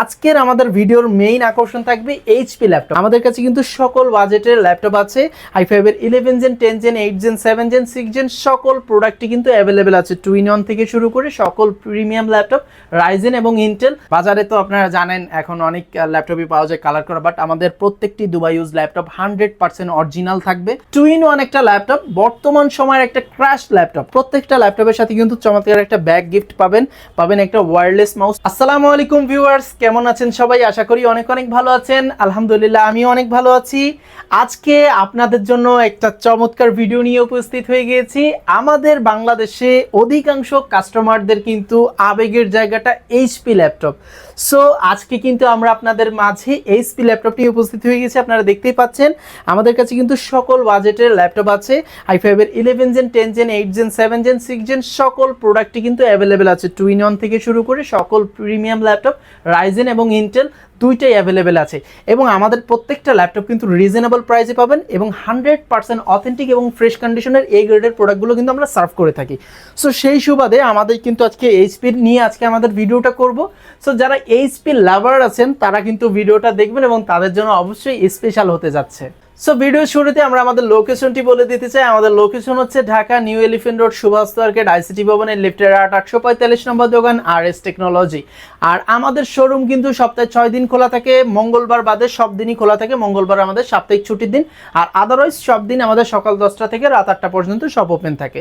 আজকের আমাদের ভিডিওর মেইন আকর্ষণ থাকবে এইচপি ল্যাপটপ আমাদের কাছে কিন্তু সকল বাজেটের ল্যাপটপ আছে। আই ফাইভের eleven gen ten gen eight gen seven gen six gen সকল প্রোডাক্টই কিন্তু অ্যাভেলেবেল আছে। টু ইন ওয়ান থেকে শুরু করে সকল প্রিমিয়াম ল্যাপটপ রাইজেন এবং ইন্টেল বাজারে তো আপনারা জানেন, এখন অনেক ল্যাপটপই পাওয়া যায় কালার করা বাট আমাদের প্রত্যেকটি Dubai use laptop hundred percent original থাকবে। টু ইন ওয়ান একটা ল্যাপটপ বর্তমান সময়ের একটা ক্র্যাশ ল্যাপটপ প্রত্যেকটা ল্যাপটপের সাথে কিন্তু চমৎকার একটা ব্যাগ গিফট পাবেন পাবেন একটা ওয়্যারলেস মাউস আসসালামু আলাইকুম ভিউয়ার্স কেমন আছেন সবাই? আশা করি অনেক অনেক ভালো আছেন। আলহামদুলিল্লাহ, আমিও অনেক ভালো আছি। আজকে আপনাদের জন্য একটা চমৎকার ভিডিও নিয়ে উপস্থিত হয়ে গিয়েছি। আমাদের বাংলাদেশে অধিকাংশ কাস্টমারদের কিন্তু আবেগের জায়গাটা এইচপি ল্যাপটপ সো আজকে কিন্তু আমরা আপনাদের মাঝে এইচপি ল্যাপটপ নিয়ে উপস্থিত হয়ে গেছি আপনারা দেখতেই পাচ্ছেন, আমাদের কাছে কিন্তু সকল বাজেটের ল্যাপটপ আছে। আই ফাইভের eleven gen ten gen eight gen seven gen six gen সকল প্রোডাক্টই কিন্তু অ্যাভেলেবেল আছে। টু ইন ওয়ান থেকে শুরু করে সকল প্রিমিয়াম ল্যাপটপ রাইজেন এবং ইন্টেল দুইটাই অ্যাভেলেবেল আছে। এবং আমাদের প্রত্যেকটা ল্যাপটপ কিন্তু রিজনেবল প্রাইসে পাবেন এবং হান্ড্রেড পার্সেন্ট অথেন্টিক এবং ফ্রেশ কন্ডিশনের এই গ্রেডের প্রোডাক্টগুলো কিন্তু আমরা সার্ভ করে থাকি। সো সেই সুবাদে আমাদের কিন্তু আজকে এইচপির নিয়ে আজকে আমাদের ভিডিওটা করব। সো যারা এইচপি লাভার আছেন, তারা কিন্তু ভিডিওটা দেখবেন এবং তাদের জন্য অবশ্যই স্পেশাল হতে যাচ্ছে। সো ভিডিও শুরুতে আমরা আমাদের লোকেশনটি বলে দিতে চাই। আমাদের লোকেশন হচ্ছে Dhaka new elephant road Subhash market ICT ভবনের লিফটের আট আটশো পঁয়তাল্লিশ নম্বর দোকান আর এস টেকনোলজি আর আমাদের শোরুম কিন্তু সপ্তাহে ছয় দিন খোলা থাকে, মঙ্গলবার বাদে সব দিনই খোলা থাকে, মঙ্গলবার আমাদের সাপ্তাহিক ছুটির দিন। আর আদারওয়াইজ সব দিন আমাদের সকাল দশটা থেকে রাত আটটা পর্যন্ত সব ওপেন থাকে।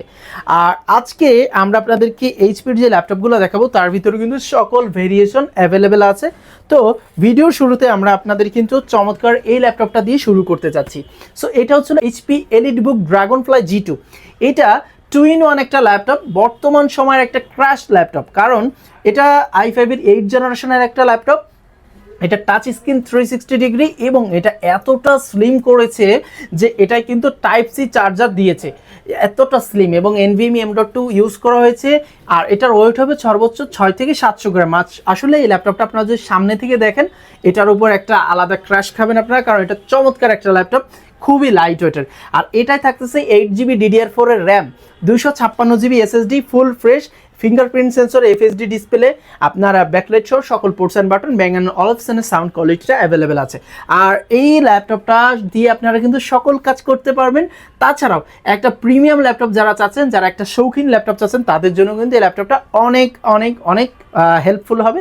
আর আজকে আমরা আপনাদেরকে এইচপির যে ল্যাপটপগুলো দেখাবো, তার ভিতরে কিন্তু সকল ভেরিয়েশন অ্যাভেলেবেল আছে। তো ভিডিওর শুরুতে আমরা আপনাদের কিন্তু চমৎকার এই ল্যাপটপটা দিয়ে শুরু করতে চাচ্ছি। সো এটা হচ্ছে HP elite book dragon fly G two এটা টু ইন ওয়ান একটা ল্যাপটপ বর্তমান সময়ের একটা ক্র্যাশ ল্যাপটপ কারণ এটা আই ফাইভের এইট জেনারেশনের একটা ল্যাপটপ এটা touch screen three sixty degree এবং এটা এতটা স্লিম করেছে যে এটাই কিন্তু টাইপ সি চার্জার দিয়েছে। এতটা স্লিম এবং NVMe M dot two use করা হয়েছে আর এটার ওয়েট হবে সর্বোচ্চ ছয় থেকে সাতশো গ্রাম। আসলে এই ল্যাপটপটা আপনারা যদি সামনে থেকে দেখেন, এটার উপর একটা আলাদা ক্র্যাশ খাবেন আপনারা, কারণ এটা চমৎকার একটা ল্যাপটপ খুবই লাইট ওয়েটের আর এটাই থাকতেছে এইট জিবি ডিডিআর ফোরের র্যাম দুইশো ছাপ্পান্ন GB SSD full fresh fingerprint sensor FHD display আপনার ব্যাকলাইট সহ সকল ports and button bang and অপশনের সাউন্ড কোয়ালিটিটা অ্যাভেলেবেল আছে। আর এই ল্যাপটপটা দিয়ে আপনারা কিন্তু সকল কাজ করতে পারবেন। তাছাড়াও একটা প্রিমিয়াম ল্যাপটপ যারা চাচ্ছেন, যারা একটা শৌখিন ল্যাপটপ চাচ্ছেন, তাদের জন্য কিন্তু এই ল্যাপটপটা অনেক অনেক অনেক হেল্পফুল হবে।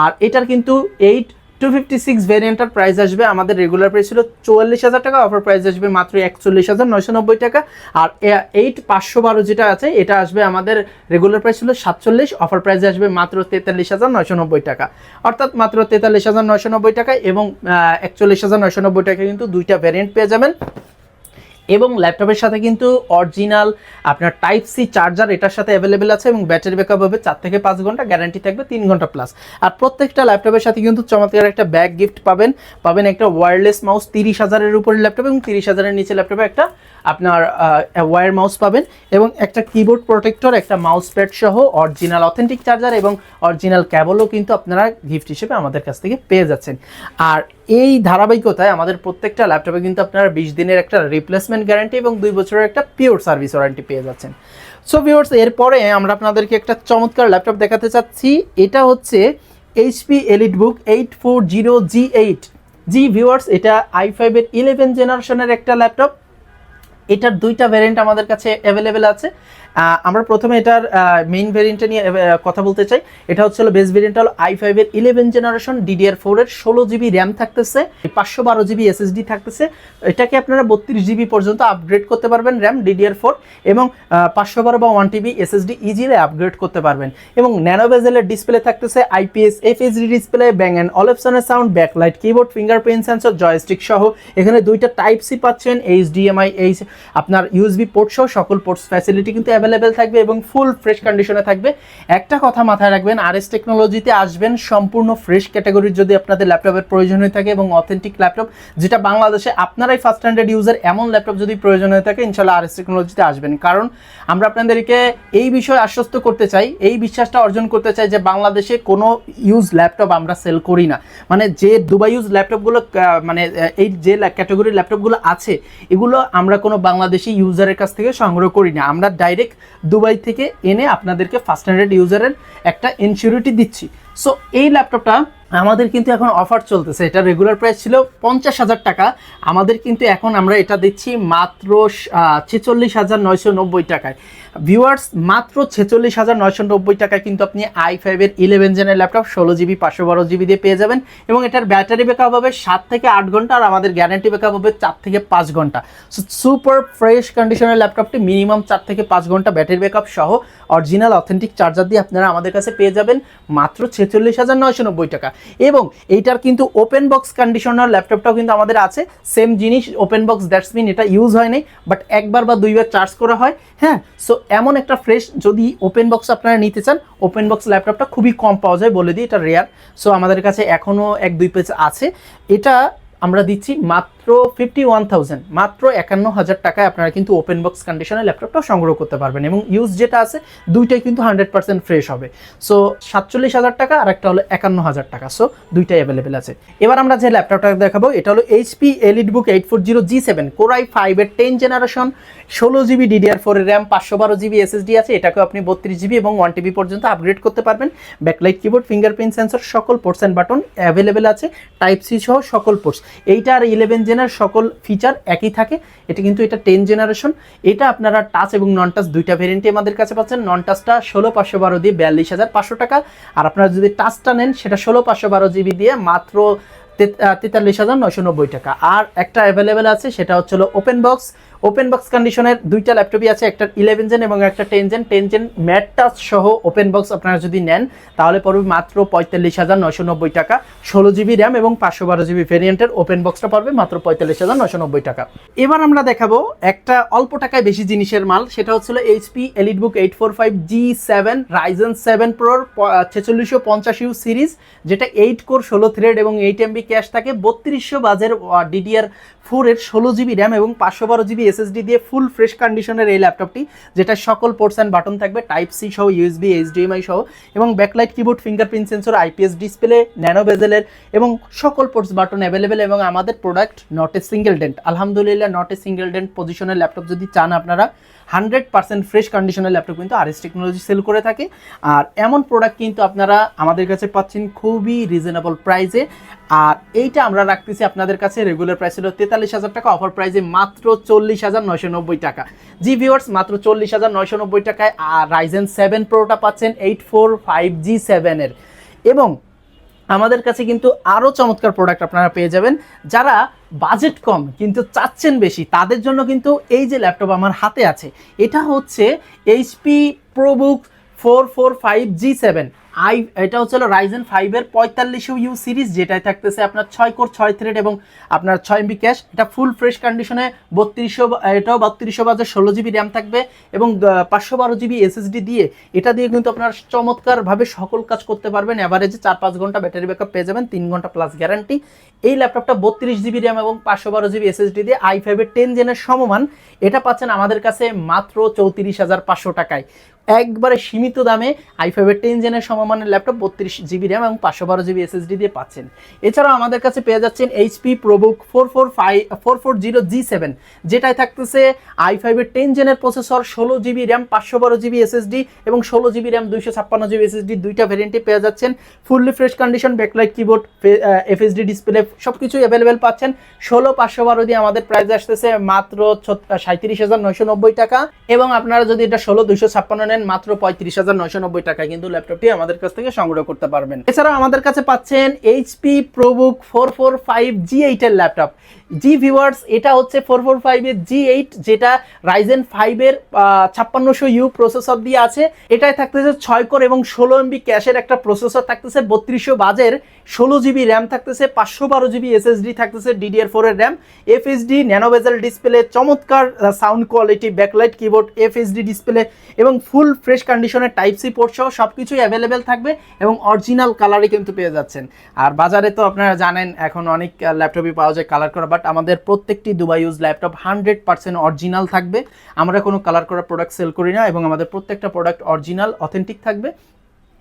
আর এটার কিন্তু এইট টু ফিফটি সিক্স ভ্যারিয়েন্টার প্রাইস আসবে। আমাদের রেগুলার প্রাইস ছিল চুয়াল্লিশ হাজার টাকা অফার প্রাইস আসবে মাত্র একচল্লিশ হাজার নয়শো নব্বই টাকা। আর এইট পাঁচশো বারো যেটা আছে, এটা আসবে আমাদের রেগুলার প্রাইস ছিল সাতচল্লিশ অফার প্রাইস আসবে মাত্র তেতাল্লিশ হাজার নয়শো নব্বই টাকা। অর্থাৎ মাত্র তেতাল্লিশ হাজার নয়শো নব্বই টাকা এবং একচল্লিশ হাজার নয়শো নব্বই টাকা কিন্তু দুইটা ভ্যারিয়েন্ট পেয়ে যাবেন। এবং ল্যাপটপের সাথে কিন্তু অরিজিনাল আপনার টাইপ সি চার্জার এটার সাথে অ্যাভেলেবেল আছে এবং ব্যাটারি ব্যাকআপ হবে চার থেকে পাঁচ ঘণ্টা গ্যারান্টি থাকবে তিন ঘণ্টা প্লাস আর প্রত্যেকটা ল্যাপটপের সাথে কিন্তু চমৎকার একটা ব্যাগ গিফট পাবেন। পাবেন একটা ওয়্যারলেস মাউস তিরিশ হাজারের উপরে ল্যাপটপ এবং তিরিশ হাজারের নিচে ল্যাপটপে একটা আপনার ওয়্যার মাউস পাবেন এবং একটা কিবোর্ড প্রোটেক্টর একটা মাউস প্যাড সহ অরিজিনাল অথেন্টিক চার্জার এবং অরিজিনাল ক্যাবলও কিন্তু আপনারা গিফট হিসেবে আমাদের কাছ থেকে পেয়ে যাচ্ছেন। আর এই ধারাবাহিকতায় আমাদের প্রত্যেকটা ল্যাপটপে কিন্তু আপনারা বিশ দিনের একটা রিপ্লেসমেন্ট গ্যারান্টি এবং দুই বছরের একটা পিওর সার্ভিস ওয়ারেন্টি পেয়ে যাচ্ছেন। সো ভিউয়ার্স এরপরে আমরা আপনাদেরকে একটা চমৎকার ল্যাপটপ দেখাতে চাচ্ছি। এটা হচ্ছে HP elite book eight four zero G eight G viewers এটা আই ফাইভের ইলেভেন জেনারেশনের একটা ল্যাপটপ এটার দুইটা ভ্যারিয়েন্ট আমাদের কাছে অ্যাভেলেবেল আছে। আমরা প্রথমে এটার মেইন ভ্যারিয়েন্টে নিয়ে কথা বলতে চাই। এটা হচ্ছে বেস ভ্যারিয়েন্ট হলো আই ফাইভের ইলেভেন জেনারেশন ডিডিআর ফোরের ষোলো জিবি র্যাম থাকতেছে, পাঁচশো বারো জিবি এসএসডি থাকতেছে। এটাকে আপনারা বত্রিশ জিবি পর্যন্ত আপগ্রেড করতে পারবেন র্যাম ডিডিআর ফোর এবং পাঁচশো বারো বা one TB SSD easily upgrade করতে পারবেন। এবং ন্যানো বেজেলের ডিসপ্লে থাকতেছে IPS FHD display bang and অলেপসনের sound backlight keyboard fingerprint sensor joystick সহ। এখানে দুইটা টাইপ সি পাচ্ছেন এইচডিএমআই এইচ আপনার ইউএসবি পোর্ট সহ সকল পোর্টস ফ্যাসিলিটি কিন্তু অ্যাভেলেবেল থাকবে এবং ফুল ফ্রেশ কন্ডিশনে থাকবে। একটা কথা মাথায় রাখবেন আর এস টেকনোলজিতে আসবেন সম্পূর্ণ ফ্রেশ ক্যাটাগরির যদি আপনাদের ল্যাপটপের প্রয়োজন হয়ে থাকে এবং অথেন্টিক ল্যাপটপ যেটা বাংলাদেশে আপনারাই ফার্স্ট স্ট্যান্ডার্ড ইউজার এমন ল্যাপটপ যদি প্রয়োজন হয়ে থাকে ইনশাল্লাহ আর এস টেকনোলজিতে আসবেন। কারণ আমরা আপনাদেরকে এই বিষয়ে আশ্বস্ত করতে চাই, এই বিশ্বাসটা অর্জন করতে চাই যে বাংলাদেশে কোনো ইউজ ল্যাপটপ আমরা সেল করি না। মানে যে দুবাই ইউজ ল্যাপটপগুলো মানে এই যে ক্যাটাগরির ল্যাপটপগুলো আছে, এগুলো আমরা কোনো বাংলাদেশি ইউজারের কাছ থেকে সংগ্রহ করি না। আমরা ডাইরেক্ট দুবাই থেকে এনে আপনাদেরকে ফার্স্ট হ্যান্ডেড ইউজারের একটা ইনসিউরিটি দিচ্ছি। সো এই ল্যাপটপটা আমাদের কিন্তু এখন অফার চলতেছে। এটা রেগুলার প্রাইস ছিল পঞ্চাশ হাজার টাকা। আমাদের কিন্তু এখন আমরা এটা দিচ্ছি মাত্র ছেচল্লিশ হাজার নয়শো নব্বই টাকায়। ভিউয়ার্স মাত্র ছেচল্লিশ হাজার নয়শো নব্বই টাকায় কিন্তু আপনি আই ফাইভের ইলেভেন জেনের ল্যাপটপ ষোলো জিবি পাঁচশো বারো জিবি দিয়ে পেয়ে যাবেন এবং এটার ব্যাটারি ব্যাকআপ হবে সাত থেকে আট ঘণ্টা আর আমাদের গ্যারান্টি ব্যাকআপ হবে চার থেকে পাঁচ ঘণ্টা। সো সুপার ফ্রেশ কন্ডিশনের ল্যাপটপটি মিনিমাম চার থেকে পাঁচ ঘণ্টা ব্যাটারি ব্যাকআপ সহ অরিজিনাল অথেন্টিক চার্জার দিয়ে আপনারা আমাদের কাছে পেয়ে যাবেন মাত্র ছেচল্লিশ হাজার নয়শো নব্বই টাকা। এবং এইটার কিন্তু ওপেন বক্স কন্ডিশনার ল্যাপটপটাও কিন্তু আমাদের আছে। সেম জিনিস ওপেন বক্স দ্যাটস মিন এটা ইউজ হয়নি বাট একবার বা দুইবার চার্জ করা হয়। হ্যাঁ? সো এমন একটা ফ্রেশ যদি ওপেন বক্স আপনারা নিতে চান ওপেন বক্স ল্যাপটপটা খুবই কম পাওয়া যায় বলে দিই, এটা রেয়ার সো আমাদের কাছে এখনও এক দুই পেজ আছে। এটা আমরা দিচ্ছি মাত্র ফিফটি ওয়ান থাউজেন্ড মাত্র একান্ন হাজার টাকায় আপনারা কিন্তু ওপেন বক্স কন্ডিশনে ল্যাপটপটা সংগ্রহ করতে পারবেন এবং ইউজ যেটা আছে, দুইটাই কিন্তু হান্ড্রেড পার্সেন্ট ফ্রেশ হবে। সো সাতচল্লিশ হাজার টাকা আর একটা হলো একান্ন হাজার টাকা। সো দুইটাই অ্যাভেলেবেল আছে। এবার আমরা যে ল্যাপটপটা দেখাবো, এটা হলো HP elite book eight four zero G seven core i ফাইভের টেন জেনারেশন ষোলো জিবি ডিডিআর ফোরের র্যাম পাঁচশো বারো জিবি এসএসডি আছে। এটাকেও আপনি বত্রিশ জিবি এবং ওয়ান টিবি পর্যন্ত আপগ্রেড করতে পারবেন। ব্যাকলাইট কিবোর্ড ফিঙ্গারপ্রিন্ট সেন্সর সকল পোর্টস অ্যান্ড বাটন অ্যাভেলেবেল আছে। টাইপ সি সহ সকল পোর্টস এইটা আর ইলেভেন জেনার সকল ফিচার একই থাকে। এটা কিন্তু এটা টেন জেনারেশন এটা আপনারা টাচ এবং নন টাচ দুইটা ভেরিয়েন্টে আমাদের কাছে পাচ্ছেন। নন টাচটা ষোলো পাঁচশো বারো দিয়ে বিয়াল্লিশ হাজার পাঁচশো টাকা। আর আপনারা যদি টাচটা নেন, সেটা ষোলো পাঁচশো বারো জিবি দিয়ে মাত্র তেতাল্লিশ হাজার নয়শো নব্বই টাকা। আর একটা অ্যাভেলেবেল আছে, সেটা হচ্ছে ওপেন বক্স ওপেন বক্স কন্ডিশনের দুইটা ল্যাপটপই আছে, একটা ইলেভেন জেন এবং একটা ten gen ten gen matte touch সহ ওপেন বক্স আপনারা যদি নেন, তাহলে পড়বে মাত্র পঁয়তাল্লিশ হাজার নয়শো নব্বই টাকা। ষোলো জিবি র্যাম এবং পাঁচশো বারো জিবি ভেরিয়েন্টের ওপেন বক্সটা পড়বে মাত্র পঁয়তাল্লিশ হাজার নয়শো নব্বই টাকা। এবার আমরা দেখাবো একটা অল্প টাকায় বেশি জিনিসের মাল, সেটা হচ্ছিল HP elite book eight four five G seven Ryzen seven প্রোর ছেচল্লিশশো পঞ্চাশ ইউ সিরিজ যেটা এইট কোর ষোলো থ্রেড এবং এইট এমবি ক্যাশ থাকে। বত্রিশশো বাজের ডিডিআর ফোরের ষোলো জিবি র্যাম এবং পাঁচশো বারো জিবি এসএসডি দিয়ে ফুল ফ্রেশ কন্ডিশনের এই ল্যাপটপটি যেটা সকল পোর্টস অ্যান্ড বাটন থাকবে টাইপ সি সহ ইউএসবি এইচডিএমআই সহ, এবং backlight keyboard fingerprint sensor IPS display nano বেজেলের এবং সকল পোর্টস বাটন অ্যাভেলেবেল এবং আমাদের product not a single dent আলহামদুলিল্লাহ নট এ সিঙ্গেল ডেন্ট পজিশনের ল্যাপটপ যদি চান আপনারা হান্ড্রেড পার্সেন্ট ফ্রেশ কন্ডিশনের ল্যাপটপ কিন্তু আরএস টেকনোলজি সেল করে থাকে। আর এমন প্রোডাক্ট কিন্তু আপনারা আমাদের কাছে পাচ্ছেন খুবই রিজনেবল প্রাইসে আর এইটা আমরা রাখতেছি আপনাদের কাছে রেগুলার প্রাইস হলো তেতাল্লিশ হাজার টাকা অফার প্রাইসে মাত্র চল্লিশ হাজার নয়শো নব্বই টাকা। জি ভিওয়ার্স মাত্র চল্লিশ হাজার নয়শো নব্বই টাকায়, আর রাইজেন সেভেন প্রোটা পাচ্ছেন এইট ফোর ফাইভ জি সেভেনের এবং আমাদের কাছে কিন্তু আরও চমৎকার প্রোডাক্ট আপনারা পেয়ে যাবেন। যারা বাজেট কম, কিন্তু চাচ্ছেন বেশি, তাদের জন্য কিন্তু এই যে ল্যাপটপ আমার হাতে আছে, এটা হচ্ছে HP ProBook four four five G seven I, এটা হচ্ছে রাইজেন ফাইভের পঁয়তাল্লিশ ইউ সিরিজ যেটাই থাকতেছে আপনার ছয় কোর ছয় থ্রেড এবং আপনার ছয় এমবি ক্যাশ এটা ফুল ফ্রেশ কন্ডিশনে বত্রিশশো এটাও বত্রিশশো বাজার ষোলো জিবি র্যাম থাকবে এবং পাঁচশো বারো জিবি এসএসডি দিয়ে। এটা দিয়ে কিন্তু আপনার চমৎকারভাবে সকল কাজ করতে পারবেন। অ্যাভারেজে চার পাঁচ ঘণ্টা ব্যাটারি ব্যাকআপ পেয়ে যাবেন, তিন ঘণ্টা প্লাস গ্যারান্টি এই ল্যাপটপটা বত্রিশ জিবি র্যাম এবং পাঁচশো বারো জিবি এসএসডি দিয়ে আই ফাইভের টেন জেনের সমমান। এটা পাচ্ছেন আমাদের কাছে মাত্র চৌত্রিশ হাজার পাঁচশো টাকায়। একবারে সীমিত দামে আই ফাইভের টেন জেনের সমমানের ল্যাপটপ বত্রিশ জিবি র্যাম এবং পাঁচশো বারো জিবি এসএসডি দিয়ে পাচ্ছেন। এছাড়াও আমাদের কাছে পেয়ে যাচ্ছেন HP ProBook four four five four four zero G seven যেটাই থাকতেছে আই ফাইভের টেন জেনের প্রসেসর ষোলো জিবি র্যাম পাঁচশো বারো জিবি এসএসডি এবং ষোলো জিবি র্যাম দুইশো ছাপ্পান্ন জিবি এসএসডি দুইটা ভ্যারিয়েন্টে পেয়ে যাচ্ছেন। Fully fresh condition backlight keyboard FHD display সব কিছুই অ্যাভেলেবেল পাচ্ছেন। ষোলো, পাঁচশো বারো দিয়ে আমাদের প্রাইস আসতেছে মাত্র সাঁত্রিশ হাজার নয়শো নব্বই টাকা। এবং আপনারা যদি এটা ষোলো, দুইশো ছাপ্পান্ন নেন মাত্র পঁয়ত্রিশ হাজার নয়শো নব্বই টাকা কিন্তু ল্যাপটপটি আমাদের কাছ থেকে সংগ্রহ করতে পারবেন। এছাড়াও আমাদের কাছে পাচ্ছেন HP ProBook four four five G এইটের ল্যাপটপ। জি ভিউয়ার্স এটা হচ্ছে ফোর ফোর ফাইভের জি এইট যেটা রাইজেন ফাইভের ছাপ্পান্নশো ইউ প্রসেসর দিয়ে আছে। এটাই থাকতেছে ছয় কোর এবং ষোলো এমবি ক্যাশের একটা প্রসেসর থাকতেছে বত্রিশশো বাজের। ষোলো জিবি র্যাম থাকতেছে, পাঁচশো বারো জিবি এসএসডি থাকতেছে ডিডিআর ফোরের RAM FHD nano bezel display চমৎকার sound quality backlight keyboard FHD display এবং ফুল ফ্রেশ কন্ডিশনের টাইপ সি পোর্ট সহ সব কিছুই অ্যাভেলেবেল থাকবে এবং অরিজিনাল কালারই কিন্তু পেয়ে যাচ্ছেন। আর বাজারে তো আপনারা জানেন, এখন অনেক ল্যাপটপই পাওয়া যায় কালার করা বাট আমাদের প্রত্যেকটি Dubai use laptop hundred percent original থাকবে। আমরা কোনো কালার করা প্রোডাক্ট সেল করি না এবং আমাদের প্রত্যেকটা প্রোডাক্ট অরিজিনাল অথেন্টিক থাকবে।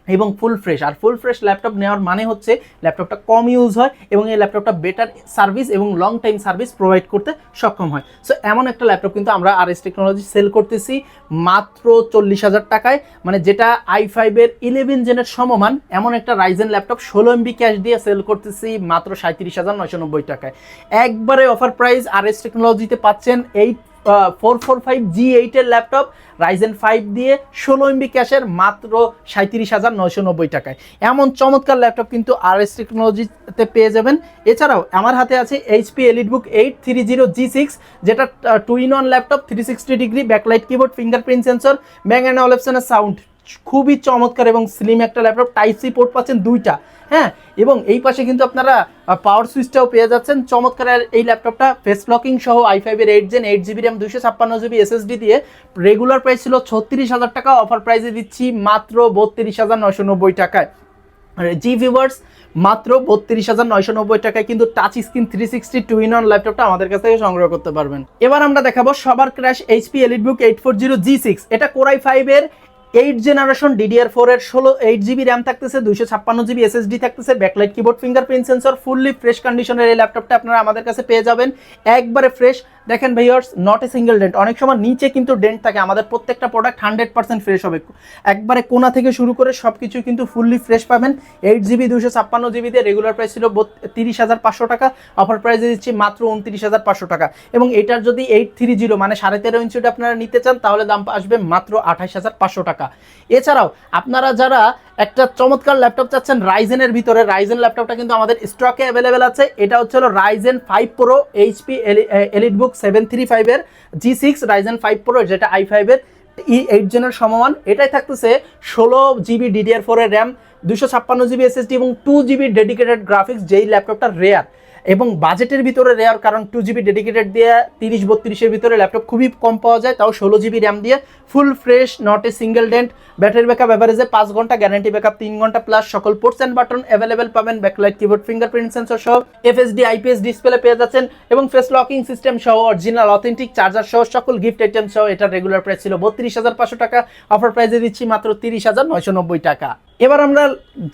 এবং ফুল ফ্রেশ আর ফুল ফ্রেশ ল্যাপটপ নেওয়ার মানে হচ্ছে ল্যাপটপটা কম ইউজ হয় এবং এই ল্যাপটপটা বেটার সার্ভিস এবং লং টাইম সার্ভিস প্রোভাইড করতে সক্ষম হয়। সো এমন একটা ল্যাপটপ কিন্তু আমরা আর এস টেকনোলজি সেল করতেছি মাত্র চল্লিশ হাজার টাকায়। মানে যেটা আই ফাইভের ইলেভেন জেনের সমমান, এমন একটা রাইজেন ল্যাপটপ ষোলো এমবি ক্যাশ দিয়ে সেল করতেছি মাত্র সাঁত্রিশ হাজার নয়শো নব্বই টাকায়। একবারে অফার প্রাইস আর এস টেকনোলজিতে পাচ্ছেন eight four four five G এইটের ল্যাপটপ রাইজেন ফাইভ দিয়ে ষোলো এমবি ক্যাশের মাত্র সাঁত্রিশ হাজার নয়শো নব্বই টাকায়। এমন চমৎকার ল্যাপটপ কিন্তু আর এস টেকনোলজিতে পেয়ে যাবেন। এছাড়াও আমার হাতে আছে HP EliteBook eight three zero G six যেটা two in one laptop three sixty degree backlight keyboard fingerprint sensor bang and অলেপশনের sound খুবই চমৎকার এবং স্লিম একটা ল্যাপটপ টাইপ সি পোর্ট পাচ্ছেন দুইটা হ্যাঁ? এবং এই পাশে কিন্তু আপনারা পাওয়ার সুইচটাও পেয়ে যাচ্ছেন। চমৎকার এই ল্যাপটপটা ফেস লকিং সহ আই ফাইভের eight gen eight GB RAM দুশো ছাপ্পান্ন জিবি এসএসডি দিয়ে রেগুলার প্রাইস ছিল ছত্রিশ হাজার টাকা। অফার প্রাইসে দিচ্ছি মাত্র বত্রিশ হাজার নয়শো নব্বই টাকায়। জি ভিভার্স মাত্র বত্রিশ হাজার নয়শো নব্বই টাকায় কিন্তু touch screen three sixty two in one ল্যাপটপটা আমাদের কাছ থেকে সংগ্রহ করতে পারবেন। এবার আমরা দেখাবো সবার crush HP EliteBook eight four zero G six এটা কোরাই ফাইভের এইট জেনারেশন ডিডিআর ফোর এর ষোলো এইট জিবি র্যাম থাকতেছে, দুইশো ছাপ্পান্ন জিবি এসএসডি থাকতেছে backlight keyboard fingerprint sensor fully fresh কন্ডিশনের এই ল্যাপটপটা আপনারা আমাদের কাছে পেয়ে যাবেন। একবারে ফ্রেশ দেখেন viewers not a single dent অনেক সময় নিচে কিন্তু ডেন্ট থাকে, আমাদের প্রত্যেকটা প্রোডাক্ট হান্ড্রেড পার্সেন্ট ফ্রেশ হবে। একবারে কোনা থেকে শুরু করে সব কিছু কিন্তু ফুললি ফ্রেশ পাবেন। এইট জিবি দুশো ছাপ্পান্ন জিবিতে রেগুলার প্রাইস ছিল তিরিশ হাজার পাঁচশো টাকা। অফার প্রাইসে দিচ্ছি মাত্র উনত্রিশ হাজার পাঁচশো টাকা। এবং এটার যদি এইট থ্রি জিরো মানে সাড়ে তেরো ইঞ্চিটা আপনারা নিতে চান, তাহলে দাম আসবে মাত্র আঠাশ হাজার পাঁচশো টাকা। এছাড়াও, আপনারা যারা একটা চমৎকার ল্যাপটপ চাচ্ছেন রাইজেনের ভিতরে রাইজেন ল্যাপটপটা কিন্তু আমাদের স্টকে অ্যাভেলেবেল আছে। এটা হচ্ছে হলো Ryzen five pro HP elite book seven three ফাইভের G six Ryzen five pro যেটা আই ফাইভের ই এইট জেনের সমমান। এটাই থাকতেছে ষোলো জিবি ডিডিআর ফোরের র্যাম দুশো ছাপ্পান্ন জিবি এসএসডি এবং টু জিবি ডেডিকেটেড গ্রাফিক্স যেই ল্যাপটপটা রেয়ার এবং বাজেটের ভিতরে রেয়ার, কারণ টু জিবি ডেডিকেটেড দিয়ে তিরিশ বত্রিশের ভিতরে ল্যাপটপ খুবই কম পাওয়া যায়, তাও ষোলো জিবি র্যাম দিয়ে। Full fresh not a single dent battery backup অ্যাভারেজে পাঁচ ঘণ্টা গ্যারান্টি ব্যাকআপ তিন ঘণ্টা প্লাস সকল পোর্টস অ্যান্ড বাটন অ্যাভেলেবেল পাবেন ব্যাকলাইট কিবোর্ড ফিঙ্গারপ্রিন্ট সেন্সর সহ এফএসডি আইপিএস ডিসপ্লে পেয়ে যাচ্ছেন, এবং ফেস লকিং সিস্টেম সহ অরিজিনাল অথেন্টিক চার্জার সহ, সকল গিফট আইটেম সহ এটার রেগুলার প্রাইস ছিল বত্রিশ হাজার পাঁচশো টাকা অফার প্রাইসে দিচ্ছি মাত্র তিরিশ হাজার নয়শো নব্বই টাকা। এবার আমরা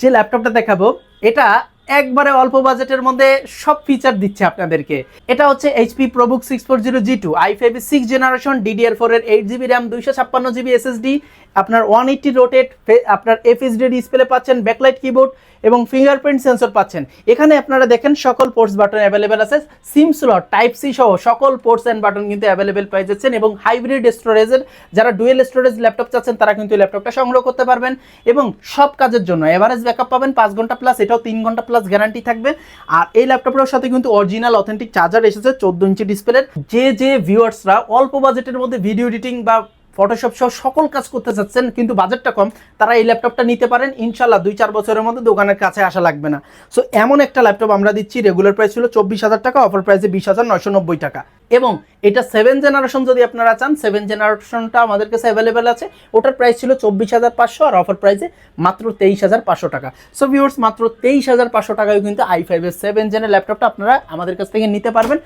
যে ল্যাপটপটা দেখাবো, এটা একবারে অল্প বাজেটের মধ্যে সব ফিচার দিচ্ছে আপনাদেরকে। এটা হচ্ছে HP ProBook six four zero G two I five six generation DDR four এর এইট জিবি র্যাম দুইশো ছাপ্পান্ন জিবি এসএসডি আপনার ওয়ান এইটটি রোটেট আপনার এফএসডি ডিসপ্লে পাচ্ছেন ব্যাকলাইট কিবোর্ড এবং ফিঙ্গারপ্রিন্ট সেন্সর পাচ্ছেন। এখানে আপনারা দেখেন সকল পোর্টস বাটন অ্যাভেলেবেল আছে। সিম স্লট টাইপ সি সহ সকল পোর্টস অ্যান্ড বাটন কিন্তু অ্যাভেলেবেল পেয়ে যাচ্ছেন এবং হাইব্রিড স্টোরেজের যারা ডুয়েল স্টোরেজ ল্যাপটপ চাচ্ছেন, তারা কিন্তু ল্যাপটপটা সংগ্রহ করতে পারবেন। এবং সব কাজের জন্য এভারেজ ব্যাকআপ পাবেন পাঁচ ঘণ্টা প্লাস এটাও তিন ঘণ্টা প্লাস গ্যারান্টি থাকবে। আর এই ল্যাপটপটার সাথে কিন্তু অরিজিনাল অথেন্টিক চার্জার এসেছে, চোদ্দ ইঞ্চি ডিসপ্লের যে যে ভিউয়ার্সরা অল্প বাজেটের মধ্যে ভিডিও এডিটিং বা ফটোশপ সহ সকল কাজ করতে চাচ্ছেন, কিন্তু বাজেটটা কম, তারা এই ল্যাপটপটা নিতে পারেন। ইনশাল্লাহ দুই চার বছরের মধ্যে দোকানের কাছে আসা লাগবে না। সো এমন একটা ল্যাপটপ আমরা দিচ্ছি রেগুলার প্রাইস ছিল চব্বিশ হাজার টাকা অফার প্রাইসে বিশ হাজার নয়শো নব্বই টাকা। এবং এটা সেভেন জেনারেশন যদি আপনারা চান সেভেন জেনারেশনটা আমাদের কাছে অ্যাভেলেবেল আছে। ওটার প্রাইস ছিল চব্বিশ হাজার পাঁচশো, আর অফার প্রাইসে মাত্র তেইশ হাজার পাঁচশো টাকা। সো ভিউর্স মাত্র তেইশ হাজার পাঁচশো টাকায় কিন্তু আই ফাইভের সেভেন জেনের ল্যাপটপটা আপনারা আমাদের কাছ থেকে নিতে পারবেন।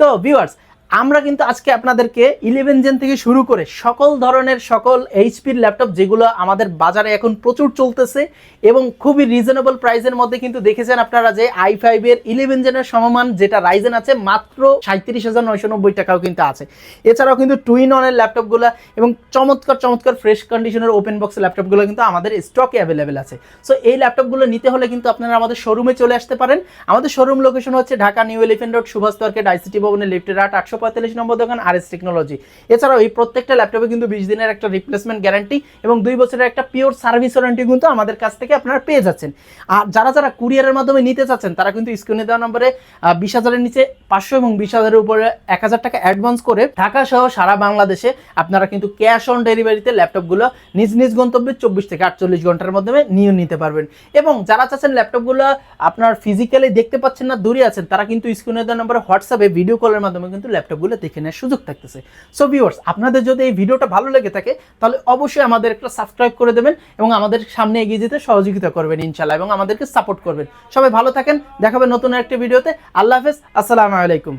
তো ভিউয়ার্স আমরা কিন্তু আজকে আপনাদেরকে ইলেভেন জেন থেকে শুরু করে সকল ধরনের সকল এইচপির ল্যাপটপ যেগুলো আমাদের বাজারে এখন প্রচুর চলতেছে এবং খুবই রিজনেবল প্রাইসের মধ্যে কিন্তু দেখেছেন আপনারা যে আই ফাইভের ইলেভেন জেনের সমমান যেটা রাইজেন আছে মাত্র সাঁত্রিশ হাজার নয়শো নব্বই টাকাও কিন্তু আছে। এছাড়াও কিন্তু টুইন অনের ল্যাপটপগুলো এবং চমৎকার চমৎকার ফ্রেশ কন্ডিশনের ওপেন বক্স ল্যাপটপগুলো কিন্তু আমাদের স্টকে অ্যাভেলেবেল আছে। সো এই ল্যাপটপগুলো নিতে হলে কিন্তু আপনারা আমাদের শোরুমে চলে আসতে পারেন। আমাদের শোরুম লোকেশন হচ্ছে Dhaka new elephant road Subhash market ICT ভবনের লিফটের আট আটশো পঁয়তাল্লিশ নম্বর দোকান আর এস টেকনোলজি। এছাড়াও এই প্রত্যেকটা ল্যাপটপে কিন্তু বিশ দিনের একটা রিপ্লেসমেন্ট গ্যারান্টি এবং দুই বছরের একটা পিওর সার্ভিস ওয়ারেন্টি কিন্তু আমাদের কাছ থেকে আপনারা পেয়ে যাচ্ছেন। আর যারা যারা কুরিয়ারের মাধ্যমে নিতে চাচ্ছেন, তারা কিন্তু স্ক্রিনে দেওয়া নম্বরে বিশ হাজারের নিচে পাঁচশো এবং বিশ হাজারের উপরে এক হাজার টাকা অ্যাডভান্স করে ঢাকা সহ সারা বাংলাদেশে আপনারা কিন্তু ক্যাশ অন ডেলিভারিতে ল্যাপটপগুলো নিজ নিজ গন্তব্যে চব্বিশ থেকে আটচল্লিশ ঘণ্টার মাধ্যমে নিয়ে নিতে পারবেন। এবং যারা চাচ্ছেন ল্যাপটপগুলো আপনার ফিজিক্যালি দেখতে পাচ্ছেন না, দূরে আছেন, তারা কিন্তু স্ক্রিনে দেওয়া নম্বরে হোয়াটসঅ্যাপে ভিডিও কলের মাধ্যমে কিন্তু ল্যাপটপগুলো দেখে নেওয়ার সুযোগ থাকতেছে। সো ভিউয়ার্স আপনাদের যদি এই ভিডিওটা ভালো লেগে থাকে, তাহলে অবশ্যই আমাদের একটা সাবস্ক্রাইব করে দেবেন এবং আমাদের সামনে এগিয়ে যেতে সহযোগিতা করবেন ইনশাল্লাহ এবং আমাদেরকে সাপোর্ট করবেন। সবাই ভালো থাকেন দেখাবেন নতুন একটা ভিডিওতে। আল্লাহ হাফেজ, আসসালামু আলাইকুম।